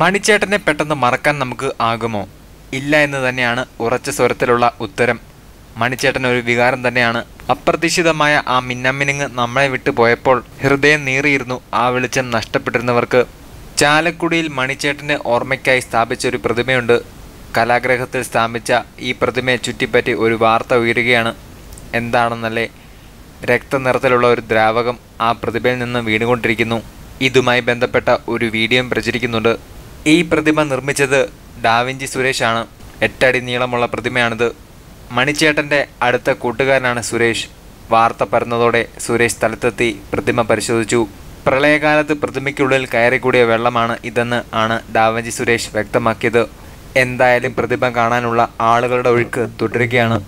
മണിച്ചേട്ടനെ പെട്ടെന്ന് മറക്കാൻ നമുക്ക് ആകുമോ? ഇല്ല എന്ന് തന്നെയാണ് ഉറച്ച സ്വരത്തിലുള്ള ഉത്തരം. മണിച്ചേട്ടൻ ഒരു വികാരം തന്നെയാണ്. അപ്രതീക്ഷിതമായ ആ മിന്നമ്മിനിങ് നമ്മളെ വിട്ടു പോയപ്പോൾ ഹൃദയം നീറിയിരുന്നു ആ വെളിച്ചം നഷ്ടപ്പെട്ടിരുന്നവർക്ക്. ചാലക്കുടിയിൽ മണിച്ചേട്ടന് ഓർമ്മയ്ക്കായി സ്ഥാപിച്ച ഒരു പ്രതിമയുണ്ട്. കലാഗ്രഹത്തിൽ സ്ഥാപിച്ച ഈ പ്രതിമയെ ചുറ്റിപ്പറ്റി ഒരു വാർത്ത ഉയരുകയാണ്. എന്താണെന്നല്ലേ? രക്തനിറത്തിലുള്ള ഒരു ദ്രാവകം ആ പ്രതിമയിൽ നിന്ന് വീണുകൊണ്ടിരിക്കുന്നു. ഇതുമായി ബന്ധപ്പെട്ട ഒരു വീഡിയോയും പ്രചരിക്കുന്നുണ്ട്. ഈ പ്രതിമ നിർമ്മിച്ചത് ഡാവിഞ്ചി സുരേഷാണ്. എട്ടടി നീളമുള്ള പ്രതിമയാണിത്. മണിച്ചേട്ടന്റെ അടുത്ത കൂട്ടുകാരനാണ് സുരേഷ്. വാർത്ത പരന്നതോടെ സുരേഷ് സ്ഥലത്തെത്തി പ്രതിമ പരിശോധിച്ചു. പ്രളയകാലത്ത് പ്രതിമയ്ക്കുള്ളിൽ കയറിക്കൂടിയ വെള്ളമാണ് ഇതെന്ന് ആണ് ഡാവഞ്ചി സുരേഷ് വ്യക്തമാക്കിയത്. എന്തായാലും പ്രതിമ കാണാനുള്ള ആളുകളുടെ ഒഴുക്ക് തുടരുകയാണ്.